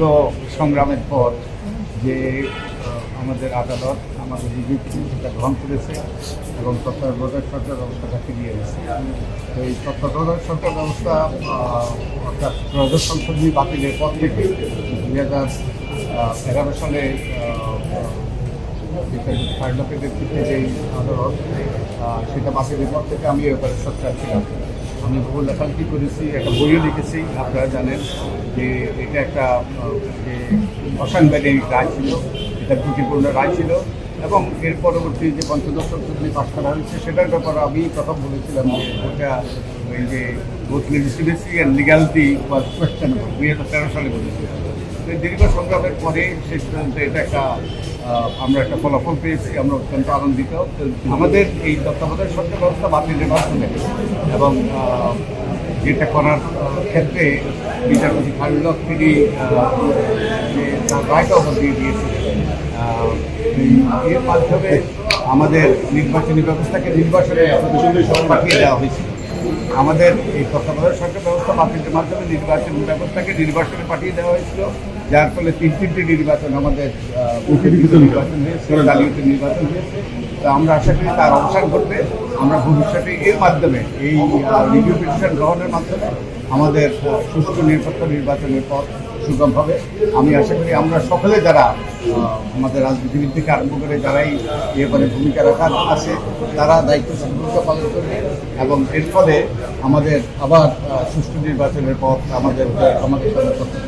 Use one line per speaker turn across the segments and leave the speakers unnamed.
দীর্ঘ সংগ্রামের পর যে আমাদের আদালত আমাদের বিবেচনা সেটা গ্রহণ করেছে এবং তত্ত্বাবধায়ক সরকার ব্যবস্থাটা ফিরিয়ে এনেছে তো এই তত্ত্বাবধায়ক সরকার ব্যবস্থা অর্থাৎ ত্রয়োদশ সংশোধনী বাতিলের পর থেকে দুই হাজার এগারো সালে ফাইলকের নেতৃত্বে যেই আদালত সেটা বাতিলের পর থেকে আমি এবার সরকার ছিলাম। আমি বহু লেখালেখি করেছি, একটা বইও লিখেছি, আপনারা জানেন যে এটা একটা, যে অসাংবিধানিক রায় ছিল, এটা ত্রুটিপূর্ণ রায় ছিল, এবং এর পরবর্তী যে পঞ্চদশ সংশোধনী পাশ করা হয়েছে, সেটার ব্যাপারে আমি প্রথম বলেছিলাম যে ওটা ওই যে both legitimacy and legality was question দুই হাজার তেরো সালে বলেছিলাম। দীর্ঘ সংগ্রামের পরে শেষ পর্যন্ত এটা একটা আমরা একটা ফলাফল পেয়েছি, আমরা অত্যন্ত আনন্দিত। আমাদের এই তত্ত্বাবধায়ক সরকার ব্যবস্থা বাতিলের মাধ্যমে এবং যেটা করার ক্ষেত্রে বিচারপতি খালিলক তিনি রায়টা ওপর দিয়ে দিয়েছিলেন এর মাধ্যমে আমাদের নির্বাচনী ব্যবস্থাকে নির্বাচনে পাঠিয়ে দেওয়া হয়েছিল আমাদের এই তত্ত্বাবধায়ক সরকার ব্যবস্থা বাতিলের মাধ্যমে নির্বাচন ব্যবস্থাকে নির্বাচনে পাঠিয়ে দেওয়া হয়েছিল। যার ফলে তিন তিনটি নির্বাচন আমাদের নির্বাচন হয়েছে। জালিয়াত নির্বাচন হয়েছে। তো আমরা আশা করি তার অবসান ঘটবে। আমরা ভবিষ্যতে এর মাধ্যমে এই রিভিউ পিটিশন গ্রহণের মাধ্যমে আমাদের সুষ্ঠু নিরপেক্ষ নির্বাচনের পথ সুগম হবে। আমি আশা করি আমরা সকলে যারা আমাদের রাজনীতিবিদ থেকে আরম্ভ করে যারাই এ ব্যাপারে ভূমিকা রাখার আছে তারা দায়িত্ব ভূমিকা পালন করবে এবং এর ফলে আমাদের আবার সুষ্ঠু নির্বাচনের পথ আমাদের আমাদের সামনে প্রস্তুত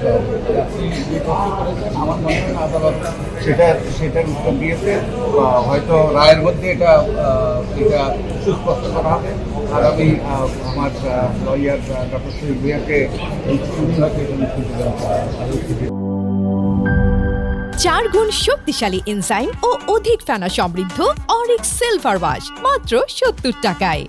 সেটার সেটার উত্তর দিয়েছে হয়তো রায়ের মধ্যে এটা এটা সুস্পষ্ট করা হবে। আর আমি আমার লয়ার ডক্টর
চার গুণ শক্তিশালী এনজাইম ও অধিক ফেনা সমৃদ্ধ অরিক সিলভার ওয়াশ মাত্র সত্তর টাকায়।